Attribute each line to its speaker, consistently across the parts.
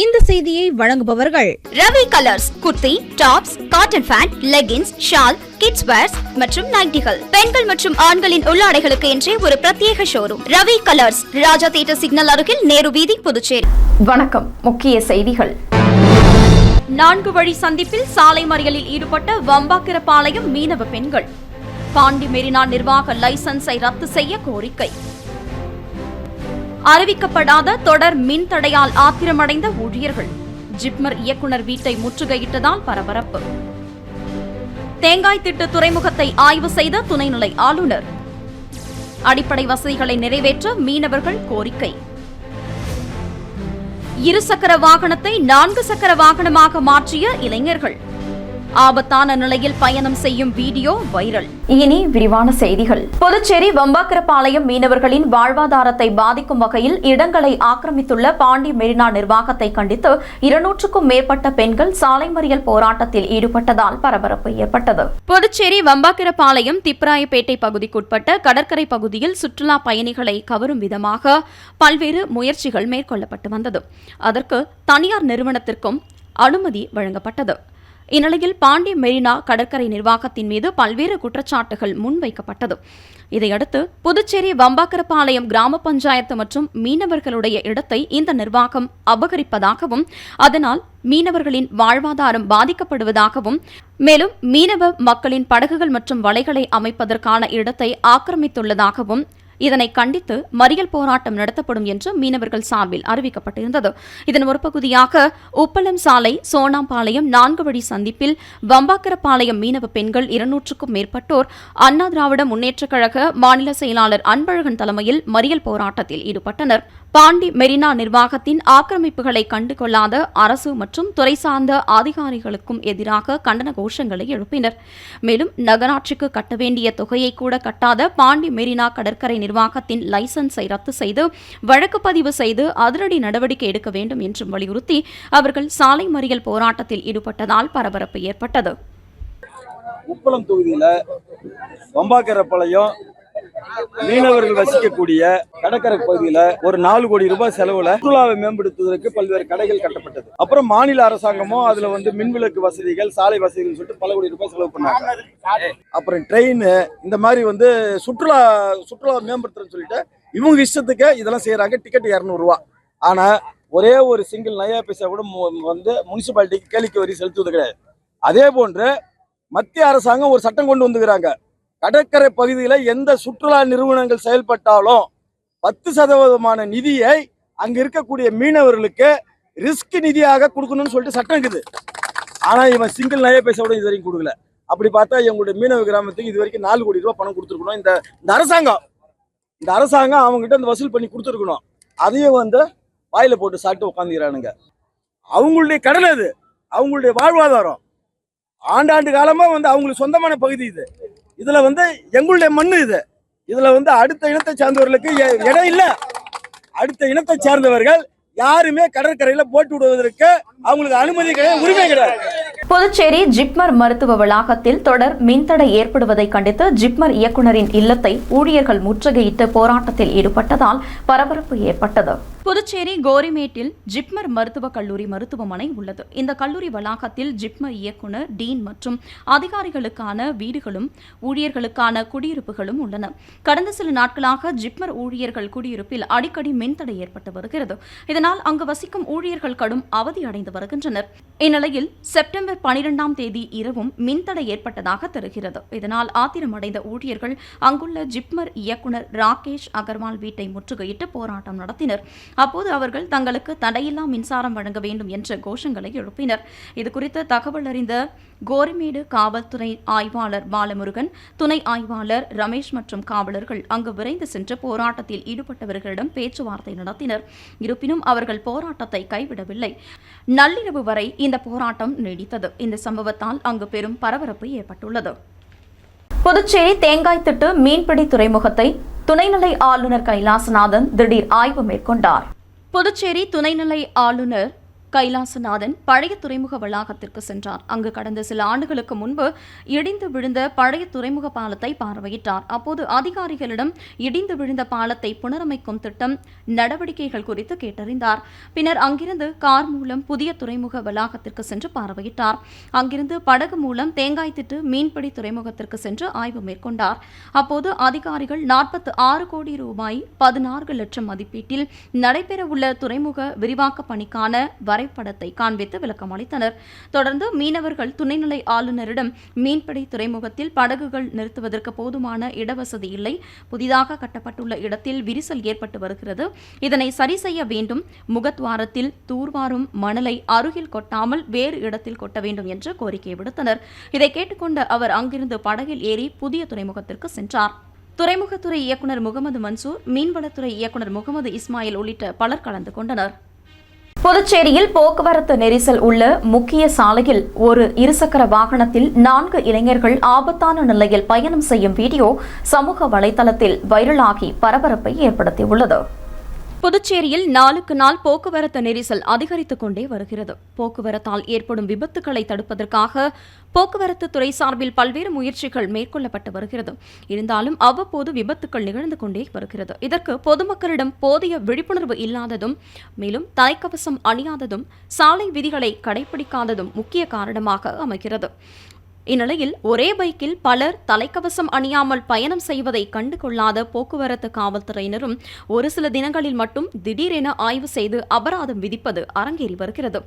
Speaker 1: இந்த செய்தியை வழங்குபவர்கள்
Speaker 2: Ravi colors kurti tops cotton pant leggings shawl kids wears மற்றும் நைட்டிகள். பெண்கள் மற்றும் ஆண்களின் உள்ளாடைகளுக்கு என்றே ஒரு பிரத்யேக showroom Ravi colors Raja theatre signal அருகில் நேரு வீதி புதுச்சேரி.
Speaker 3: வணக்கம். முக்கிய செய்திகள்.
Speaker 2: நான்கு வழி சந்திப்பில் சாலை மறியலில் ஈடுபட்ட வம்பாக்கிரபாளையம் மீனவ பெண்கள். பாண்டி மெரினா நிர்வாக லைசன்ஸை ரத்து செய்ய கோரிக்கை. அறிவிக்கப்படாத தொடர் மின் தடையால் ஆத்திரமடைந்த ஊழியர்கள். ஜிப்மர் இயக்குனர் வீட்டை முற்றுகையிட்டதால் பரபரப்பு. தேங்காய் திட்டு துறைமுகத்தை ஆய்வு செய்த துணைநிலை ஆளுநர். அடிப்படை வசதிகளை நிறைவேற்ற மீனவர்கள் கோரிக்கை. இருசக்கர வாகனத்தை நான்கு சக்கர வாகனமாக மாற்றிய இளைஞர்கள். ஆபத்தான நிலையில் பயணம் செய்யும் வீடியோ வைரல்.
Speaker 3: இனி விரிவான செய்திகள். புதுச்சேரி வம்பாக்கரபாளையம் மீனவர்களின் வாழ்வாதாரத்தை பாதிக்கும் வகையில் இடங்களை ஆக்கிரமித்துள்ள பாண்டி மெரினா நிர்வாகத்தை கண்டித்து இருநூற்றுக்கும் மேற்பட்ட பெண்கள் சாலை மறியல் போராட்டத்தில் ஈடுபட்டதால் பரபரப்பு ஏற்பட்டது.
Speaker 2: புதுச்சேரி வம்பாக்கிரபாளையம் திப்ராயப்பேட்டை பகுதிக்குட்பட்ட கடற்கரை பகுதியில் சுற்றுலா பயணிகளை கவரும் விதமாக பல்வேறு முயற்சிகள் மேற்கொள்ளப்பட்டு வந்தது. அதற்கு தனியார் நிறுவனத்திற்கும் அனுமதி வழங்கப்பட்டது. இந்நிலையில் பாண்டி மெரினா கடற்கரை நிர்வாகத்தின் மீது பல்வேறு குற்றச்சாட்டுகள் முன்வைக்கப்பட்டது. இதையடுத்து புதுச்சேரி வம்பாக்கரப்பாளையம் கிராம பஞ்சாயத்து மற்றும் மீனவர்களுடைய இடத்தை இந்த நிர்வாகம் அபகரிப்பதாகவும் அதனால் மீனவர்களின் வாழ்வாதாரம் பாதிக்கப்படுவதாகவும் மேலும் மீனவ மக்களின் படகுகள் மற்றும் வலைகளை அமைப்பதற்கான இடத்தை ஆக்கிரமித்துள்ளதாகவும் இதனை கண்டித்து மறியல் போராட்டம் நடத்தப்படும் என்று மீனவர்கள் சார்பில் அறிவிக்கப்பட்டிருந்தது. இதன் ஒரு பகுதியாக உப்பளம் சாலை சோனாம்பாளையம் நான்கு வழி சந்திப்பில் வம்பாக்கரப்பாளையம் மீனவ பெண்கள் இருநூற்றுக்கும் மேற்பட்டோர் அண்ணா திராவிட முன்னேற்றக் கழக மாநில செயலாளர் அன்பழகன் தலைமையில் மறியல் போராட்டத்தில் ஈடுபட்டனர். பாண்டி மெரினா நிர்வாகத்தின் ஆக்கிரமிப்புகளை கண்டுகொள்ளாத அரசு மற்றும் துறை சார்ந்த அதிகாரிகளுக்கும் எதிராக கண்டன கோஷங்களை எழுப்பினர். மேலும் நகராட்சிக்கு கட்ட வேண்டிய தொகையை கூட கட்டாத பாண்டி மெரினா கடற்கரை நிர்வாகத்தின் லைசன்ஸை ரத்து செய்து வழக்கு பதிவு செய்து அதிரடி நடவடிக்கை எடுக்க வேண்டும் என்றும் வலியுறுத்தி அவர்கள் சாலை மறியல் போராட்டத்தில் ஈடுபட்டதால் பரபரப்பு ஏற்பட்டது.
Speaker 4: உப்பளம் தொகுதியில் வம்பாக்கரப்பாளையம் மீனவர்கள் வசிக்கக்கூடிய கடற்கரை பகுதியில ஒரு நாலு கோடி ரூபாய் செலவுல சுற்றுலாவை மேம்படுத்துவதற்கு பல்வேறு கடைகள் கட்டப்பட்டது. அப்புறம் மாநில அரசாங்கமும் அதுல வந்து மின்விளக்கு வசதிகள் சாலை வசதிகள் சொல்லிட்டு பல கோடி ரூபாய் செலவு பண்ணாங்க. அப்புறம் ட்ரெயின் இந்த மாதிரி வந்து சுற்றுலா சுற்றுலாவை மேம்படுத்துறேன்னு சொல்லிட்டு இவங்க இஷ்டத்துக்கு இதெல்லாம் செய்யறாங்க. டிக்கெட் இரநூறுவா ஆனா ஒரே ஒரு சிங்கிள் நயா பைசா கூட வந்து முனிசிபாலிட்டிக்கு கேளிக்கை வரி செலுத்துவது கிடையாது. அதே போன்று மத்திய அரசாங்கம் ஒரு சட்டம் கொண்டு வந்துக்கிறாங்க கடற்கரை பகுதியில் எந்த சுற்றுலா நிறுவனங்கள் செயல்பட்டாலும் பத்து சதவீதமான நிதியை அங்க இருக்கக்கூடிய மீனவர்களுக்கு ரிஸ்க் நிதியாக கொடுக்கணும்னு சொல்லிட்டு சட்டம் இருக்குது. ஆனா இவன் சிங்கிள் நய பைசா விட இது வரைக்கும் கொடுக்கல. அப்படி பார்த்தா எங்களுடைய மீனவ கிராமத்துக்கு இது வரைக்கும் நாலு கோடி ரூபாய் பணம் கொடுத்துருக்கணும். இந்த இந்த அரசாங்கம் இந்த அரசாங்கம் அவங்ககிட்ட இந்த வசூல் பண்ணி கொடுத்துருக்கணும். அதையும் வந்து வாயில போட்டு சாப்பிட்டு உட்காந்துக்கிறானுங்க அவங்களுடைய கடன் அது. அவங்களுடைய வாழ்வாதாரம். ஆண்டாண்டு காலமா வந்து அவங்களுக்கு சொந்தமான பகுதி இது. இதுல வந்து எங்களுடைய மண்ணு இது. இதுல வந்து அடுத்த இனத்தை சார்ந்தவர்களுக்கு எ- இடம் இல்ல. அடுத்த இனத்தை சார்ந்தவர்கள் யாருமே கடற்கரையில போட்டு விடுவதற்கு அவங்களுக்கு அனுமதி கிடையாது உரிமை கிடையாது.
Speaker 3: புதுச்சேரி ஜிப்மர் மருத்துவ வளாகத்தில் தொடர் மின்தடை ஏற்படுவதை கண்டித்து ஜிப்மர் இயக்குனரின் இல்லத்தை ஊழியர்கள் முற்றுகையிட்டு போராட்டத்தில் ஈடுபட்டதால் பரபரப்பு ஏற்பட்டது.
Speaker 2: புதுச்சேரி கோரிமேட்டில் ஜிப்மர் மருத்துவக் கல்லூரி மருத்துவமனை உள்ளது. இந்த கல்லூரி வளாகத்தில் ஜிப்மர் இயக்குனர் டீன் மற்றும் அதிகாரிகளுக்கான வீடுகளும் ஊழியர்களுக்கான குடியிருப்புகளும் உள்ளன. கடந்த சில நாட்களாக ஜிப்மர் ஊழியர்கள் குடியிருப்பில் அடிக்கடி மின்தடை ஏற்பட்டு வருகிறது. இதனால் அங்கு வசிக்கும் ஊழியர்கள் கடும் அவதி அடைந்து வருகின்றனர். இந்நிலையில் செப்டம்பர் பனிரெண்டாம் தேதி இரவும் மின்தடை ஏற்பட்டதாக தெரிகிறது. இதனால் ஆத்திரமடைந்த ஊழியர்கள் அங்குள்ள ஜிப்மர் இயக்குனர் ராகேஷ் அகர்வால் வீட்டை முற்றுகையிட்டு போராட்டம் நடத்தினர். அப்போது அவர்கள் தங்களுக்கு தடையில்லா மின்சாரம் வழங்க வேண்டும் என்ற கோஷங்களை எழுப்பினர். இதுகுறித்து தகவல் அறிந்த கோரிமேடு காவல்துறை ஆய்வாளர் பாலமுருகன் துணை ஆய்வாளர் ரமேஷ் மற்றும் காவலர்கள் அங்கு விரைந்து சென்று போராட்டத்தில் ஈடுபட்டவர்களிடம் பேச்சுவார்த்தை நடத்தினர். இருப்பினும் அவர்கள் போராட்டத்தை கைவிடவில்லை. நள்ளிரவு வரை இந்த போராட்டம் நீடித்தது. இந்த சம்பவத்தால் அங்கு பெரும் பரபரப்பு ஏற்பட்டுள்ளது.
Speaker 3: புதுச்சேரி தேங்காய் திட்டு மீன்பிடி துறைமுகத்தை துணைநிலை ஆளுநர் கைலாசநாதன் திடீர் ஆய்வு மேற்கொண்டார்.
Speaker 2: புதுச்சேரி துணைநிலை ஆளுநர் கைலாசநாதன் பழைய துறைமுக வளாகத்திற்கு சென்றார். அங்கு கடந்த சில ஆண்டுகளுக்கு முன்பு இடிந்து விழுந்த பழைய துறைமுக பாலத்தை பார்வையிட்டார். அப்போது அதிகாரிகளிடம் இடிந்து விழுந்த பாலத்தை புனரமைக்கும் திட்டம் நடவடிக்கைகள் குறித்து கேட்டறிந்தார். பின்னர் அங்கிருந்து கார் மூலம் புதிய துறைமுக வளாகத்திற்கு சென்று பார்வையிட்டார். அங்கிருந்து படகு மூலம் தேங்காய் திட்டு மீன்பிடி துறைமுகத்திற்கு சென்று ஆய்வு மேற்கொண்டார். அப்போது அதிகாரிகள் நாற்பத்தி ஆறு கோடி ரூபாய் பதினாறு லட்சம் மதிப்பீட்டில் நடைபெறவுள்ள துறைமுக விரிவாக்க பணிக்கான வரைபடத்தை காண்பித்து விளக்கம் அளித்தனர். தொடர்ந்து மீனவர்கள் துணைநிலை ஆளுநரிடம் மீன்பிடி துறைமுகத்தில் படகுகள் நிறுத்துவதற்கு போதுமான இடவசதி இல்லை. புதிதாக கட்டப்பட்டுள்ள இடத்தில் விரிசல் ஏற்பட்டு வருகிறது. இதனை சரி செய்ய வேண்டும். முகத்வாரத்தில் தூர்வாரும் மணலை அருகில் கொட்டாமல் வேறு இடத்தில் கொட்ட வேண்டும் என்று கோரிக்கை விடுத்தனர். இதை கேட்டுக்கொண்ட அவர் அங்கிருந்து படகில் ஏறி புதிய துறைமுகத்திற்கு சென்றார். துறைமுகத்துறை இயக்குநர் முகமது மன்சூர் மீன்வளத்துறை இயக்குநர் முகமது இஸ்மாயில் உள்ளிட்ட பலர் கலந்து கொண்டனர்.
Speaker 3: புதுச்சேரியில் போக்குவரத்து நெரிசல் உள்ள முக்கிய சாலையில் ஒரு இருசக்கர வாகனத்தில் நான்கு இளைஞர்கள் ஆபத்தான நிலையில் பயணம் செய்யும் வீடியோ சமூக வலைதளத்தில் வைரலாகி பரபரப்பை ஏற்படுத்தியுள்ளது.
Speaker 2: புதுச்சேரியில் நாளுக்கு நாள் போக்குவரத்து நெரிசல் அதிகரித்துக் கொண்டே வருகிறது. போக்குவரத்தால் ஏற்படும் விபத்துகளை தடுப்பதற்காக போக்குவரத்து துறை சார்பில் பல்வேறு முயற்சிகள் மேற்கொள்ளப்பட்டு வருகிறது. இருந்தாலும் அவ்வப்போது விபத்துக்கள் நிகழ்ந்து கொண்டே வருகிறது. இதற்கு பொதுமக்களிடம் போதிய விழிப்புணர்வு இல்லாததும் மேலும் தலைக்கவசம் அணியாததும் சாலை விதிகளை கடைபிடிக்காததும் முக்கிய காரணமாக அமைகிறது. இந்நிலையில் ஒரே பைக்கில் பலர் தலைக்கவசம் அணியாமல் பயணம் செய்வதை கண்டுகொள்ளாத போக்குவரத்து காவல்துறையினரும் ஒரு சில தினங்களில் மட்டும் திடீரென ஆய்வு செய்து அபராதம் விதிப்பது அரங்கேறி வருகிறது.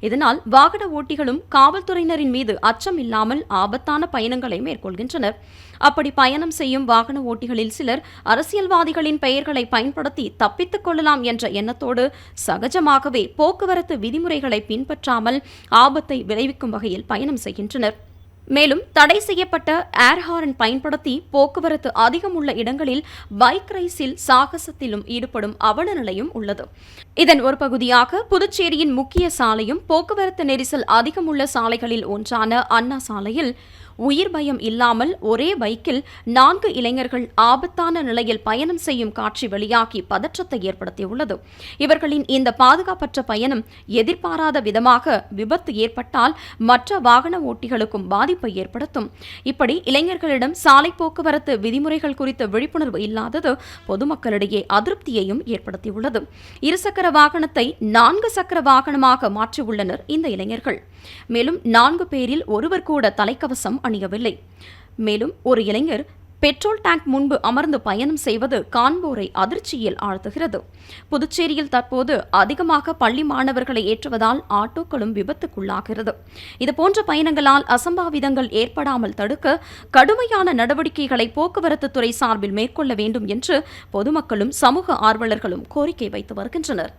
Speaker 2: இதனால் வாகன ஓட்டிகளும் காவல்துறையினரின் மீது அச்சம் இல்லாமல் ஆபத்தான பயணங்களை மேற்கொள்கின்றனர். அப்படி பயணம் செய்யும் வாகன ஓட்டிகளில் சிலர் அரசியல்வாதிகளின் பெயர்களை பயன்படுத்தி தப்பித்துக் கொள்ளலாம் என்ற எண்ணத்தோடு சகஜமாகவே போக்குவரத்து விதிமுறைகளை பின்பற்றாமல் ஆபத்தை விளைவிக்கும் வகையில் பயணம் செய்கின்றனர். மேலும் தடை செய்யப்பட்ட ஏர் ஹாரன் பயன்படுத்தி போக்குவரத்து அதிகம் உள்ள இடங்களில் பைக் ரைஸில் சாகசத்திலும் ஈடுபடும் அவல நிலையும் உள்ளது. இதன் ஒரு பகுதியாக புதுச்சேரியின் முக்கிய சாலையும் போக்குவரத்து நெரிசல் அதிகம் உள்ள சாலைகளில் ஒன்றான அண்ணா சாலையில் உயிர் பயம் இல்லாமல் ஒரே பைக்கில் நான்கு இளைஞர்கள் ஆபத்தான நிலையில் பயணம் செய்யும் காட்சி வெளியாகி பதற்றத்தை ஏற்படுத்தியுள்ளது. இவர்களின் இந்த பாதுகாப்பற்ற பயணம் எதிர்பாராத விதமாக விபத்து ஏற்பட்டால் மற்ற வாகன ஓட்டிகளுக்கும் பாதிப்பை ஏற்படுத்தும். இப்படி இளைஞர்களிடம் சாலை போக்குவரத்து விதிமுறைகள் குறித்த விழிப்புணர்வு இல்லாதது பொதுமக்களிடையே அதிருப்தியையும் ஏற்படுத்தியுள்ளது. இருசக்கர வாகனத்தை நான்கு சக்கர வாகனமாக மாற்றியுள்ளனர் இந்த இளைஞர்கள். மேலும் நான்கு பேரில் ஒருவர் கூட தலைக்கவசம் அணியவில்லை மேலும் ஒரு இளைஞர் பெட்ரோல் டேங்க் முன்பு அமர்ந்து பயணம் செய்வது காண்போரை அதிர்ச்சியில் ஆழ்த்துகிறது. புதுச்சேரியில் தற்போது அதிகமாக பள்ளி மாணவர்களை ஏற்றுவதால் ஆட்டோக்களும் விபத்துக்குள்ளாகிறது. இதுபோன்ற பயணங்களால் அசம்பாவிதங்கள் ஏற்படாமல் தடுக்க கடுமையான நடவடிக்கைகளை போக்குவரத்து துறை சார்பில் மேற்கொள்ள வேண்டும் என்று பொதுமக்களும் சமூக ஆர்வலர்களும் கோரிக்கை வைத்து வருகின்றனர்.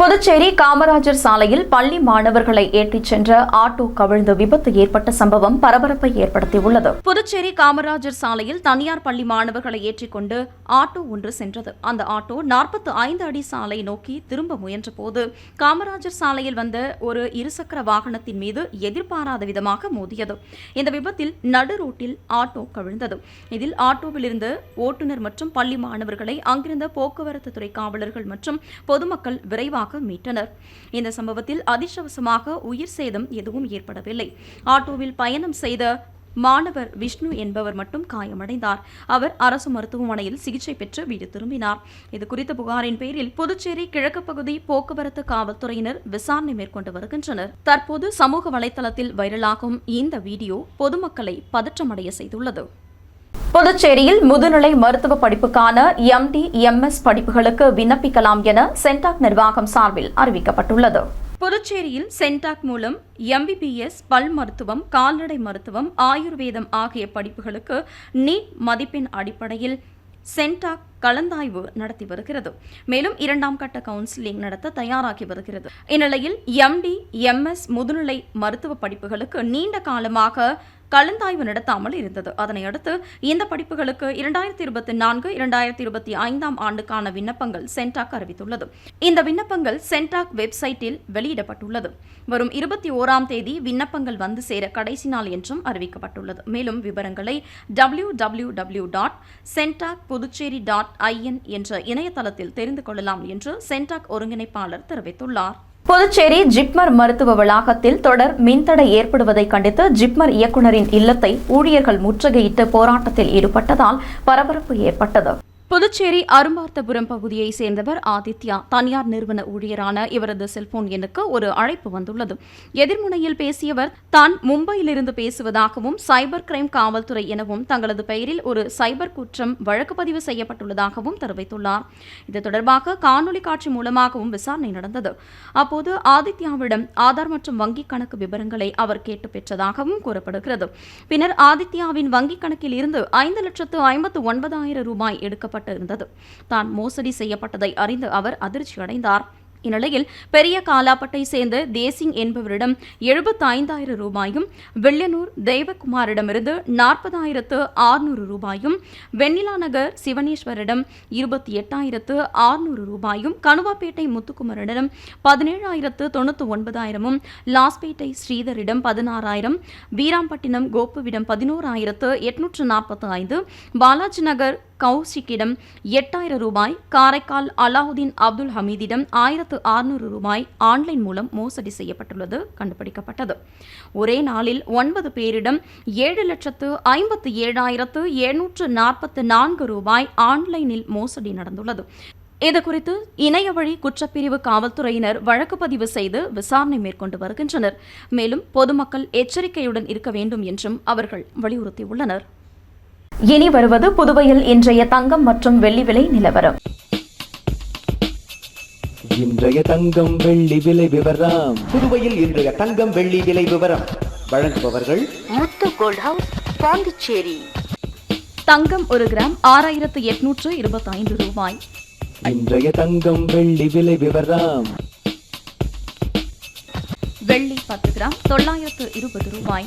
Speaker 3: புதுச்சேரி காமராஜர் சாலையில் பள்ளி மாணவர்களை ஏற்றிச் சென்ற ஆட்டோ கவிழ்ந்து விபத்து ஏற்பட்ட சம்பவம் பரபரப்பை ஏற்படுத்தியுள்ளது.
Speaker 2: புதுச்சேரி காமராஜர் சாலையில் தனியார் பள்ளி மாணவர்களை ஏற்றிக்கொண்டு ஆட்டோ ஒன்று சென்றது. அந்த ஆட்டோ நாற்பத்தி ஐந்து அடி சாலை நோக்கி திரும்ப முயன்றபோது காமராஜர் சாலையில் வந்த ஒரு இருசக்கர வாகனத்தின் மீது எதிர்பாராத விதமாக மோதியது. இந்த விபத்தில் நடு ரோட்டில் ஆட்டோ கவிழ்ந்தது. இதில் ஆட்டோவில் இருந்த ஓட்டுநர் மற்றும் பள்ளி மாணவர்களை அங்கிருந்த போக்குவரத்து துறை காவலர்கள் மற்றும் பொதுமக்கள் விரைவாக மீட்டனர். இந்த சம்பவத்தில் அதிர்ஷ்டவசமாக உயிர் சேதம் எதுவும் ஏற்படவில்லை. ஆட்டோவில் பயணம் செய்த மாணவர் விஷ்ணு என்பவர் மட்டும் காயமடைந்தார். அவர் அரசு மருத்துவமனையில் சிகிச்சை பெற்று வீடு திரும்பினார். இது குறித்த புகாரின் பேரில் புதுச்சேரி கிழக்கு பகுதி போக்குவரத்து காவல்துறையினர் விசாரணை மேற்கொண்டு வருகின்றனர். தற்போது சமூக வலைதளத்தில் வைரலாகும் இந்த வீடியோ பொதுமக்களை பதற்றமடைய செய்துள்ளது.
Speaker 3: புதுச்சேரியில் முதுநிலை மருத்துவ படிப்புக்கான எம்டி எம்எஸ் படிப்புகளுக்கு விண்ணப்பிக்கலாம் என சென்டாக் நிர்வாகம் சார்பில் அறிவிக்கப்பட்டுள்ளது.
Speaker 2: புதுச்சேரியில் சென்டாக் மூலம் எம்பிபிஎஸ் பல் மருத்துவம் கால்நடை மருத்துவம் ஆயுர்வேதம் ஆகிய படிப்புகளுக்கு நீட் மதிப்பெண் அடிப்படையில் சென்டாக் கலந்தாய்வு நடத்தி வருகிறது. மேலும் இரண்டாம் கட்ட கவுன்சிலிங் நடத்த தயாராகி வருகிறது. இந்நிலையில் எம்டி எம்எஸ் முதுநிலை மருத்துவ படிப்புகளுக்கு நீண்ட காலமாக கலந்தாய்வு நடத்தாமல் இருந்தது. அதனை அடுத்து இந்த படிப்புகளுக்கு இரண்டாயிரத்தி இருபத்தி நான்கு இரண்டாயிரத்தி இருபத்தி ஐந்தாம் ஆண்டுக்கான விண்ணப்பங்கள் சென்டாக் அறிவித்துள்ளது. இந்த விண்ணப்பங்கள் சென்டாக் வெப்சைட்டில் வெளியிடப்பட்டுள்ளது. வரும் இருபத்தி ஓராம் தேதி விண்ணப்பங்கள் வந்து சேர கடைசி நாள் என்றும் அறிவிக்கப்பட்டுள்ளது. மேலும் விவரங்களை W W W dot Centac Puducherry dot IN என்ற இணையதளத்தில் தெரிந்து கொள்ளலாம் என்று சென்டாக் ஒருங்கிணைப்பாளர் தெரிவித்துள்ளார்.
Speaker 3: புதுச்சேரி ஜிப்மர் மருத்துவ வளாகத்தில் தொடர் மின்தடை ஏற்படுவதை கண்டித்து ஜிப்மர் இயக்குநரின் இல்லத்தை ஊழியர்கள் முற்றுகையிட்டு போராட்டத்தில் ஈடுபட்டதால் பரபரப்பு ஏற்பட்டது.
Speaker 2: புதுச்சேரி அரும்பார்த்தபுரம் பகுதியைச் சேர்ந்தவர் ஆதித்யா. தனியார் நிறுவன ஊழியரான இவரது செல்போன் எண்ணுக்கு ஒரு அழைப்பு வந்துள்ளது. எதிர்முனையில் பேசியவர் தான் மும்பையிலிருந்து பேசுவதாகவும் சைபர் கிரைம் காவல்துறை எனவும் தங்களது பெயரில் ஒரு சைபர் குற்றம் வழக்கு பதிவு செய்யப்பட்டுள்ளதாகவும் தெரிவித்துள்ளார். இது தொடர்பாக காணொலி காட்சி மூலமாகவும் விசாரணை நடந்தது. அப்போது ஆதித்யாவிடம் ஆதார் மற்றும் வங்கிக் கணக்கு விவரங்களை அவர் கேட்டு பெற்றதாகவும் கூறப்படுகிறது. பின்னர் ஆதித்யாவின் வங்கிக் கணக்கில் இருந்து ஐந்து லட்சத்து ஐம்பத்து ஒன்பதாயிரம் ரூபாய் எடுக்கப்பட்டு இருந்தது தான் மோசடி செய்யப்பட்டதை அறிந்து அவர் அதிர்ச்சி அடைந்தார் இந்நிலையில் பெரிய காலாப்பட்டை சேர்ந்த தேசிங் என்பவரிடம் எழுபத்தி ஐந்தாயிரம் ரூபாயும் வெள்ளனூர் தெய்வகுமாரிடமிருந்து நாற்பதாயிரத்து ஆறுநூறு ரூபாயும் வெண்ணிலா நகர் சிவனேஸ்வரிடம் இருபத்தி எட்டாயிரத்து ஆறுநூறு ரூபாயும் கணுவாப்பேட்டை முத்துக்குமரிடம் பதினேழாயிரத்து தொண்ணூற்றி ஒன்பதாயிரமும் லாஸ்பேட்டை ஸ்ரீதரிடம் பதினாறாயிரம் வீராம்பட்டினம் கோப்புவிடம் பதினோராயிரத்து எட்நூற்று நாற்பத்தி ஐந்து பாலாஜி நகர் கௌஷிக்கிடம் எட்டாயிரம் ரூபாய் காரைக்கால் அலாவுதீன் அப்துல் ஹமீதிடம் ஆயிரத்து அறுநூறு ரூபாய் ஆன்லைன் மூலம் மோசடி செய்யப்பட்டுள்ளது கண்டுபிடிக்கப்பட்டது. ஒரே நாளில் ஒன்பது பேரிடம் ஏழு லட்சத்து ஐம்பத்து ஏழாயிரத்து எழுநூற்று நாற்பத்து நான்கு ரூபாய் ஆன்லைனில் மோசடி நடந்துள்ளது. இதுகுறித்து இணைய வழி குற்றப்பிரிவு காவல்துறையினர் வழக்கு பதிவு செய்து விசாரணை மேற்கொண்டு வருகின்றனர். மேலும் பொதுமக்கள் எச்சரிக்கையுடன் இருக்க வேண்டும் என்றும் அவர்கள் வலியுறுத்தியுள்ளனர்.
Speaker 3: இனி வருவது புதுவையில் இன்றைய தங்கம் மற்றும் வெள்ளி விலை நிலவரம்.
Speaker 5: இன்றைய தங்கம் வெள்ளி விலை விவரம்.
Speaker 6: புதுவையில் இன்றைய தங்கம் வெள்ளி விலை விவரம். வழங்குபவர்கள்
Speaker 7: முத்து கோல்ட் ஹவுஸ் பாண்டிச்சேரி.
Speaker 2: தங்கம் ஒரு கிராம் ஆறாயிரத்து எட்நூற்று இருபத்தைந்து ரூபாய்.
Speaker 5: இன்றைய தங்கம் வெள்ளி விலை விவரம்.
Speaker 2: வெள்ளி பத்து கிராம் தொள்ளாயிரத்து இருபது ரூபாய்.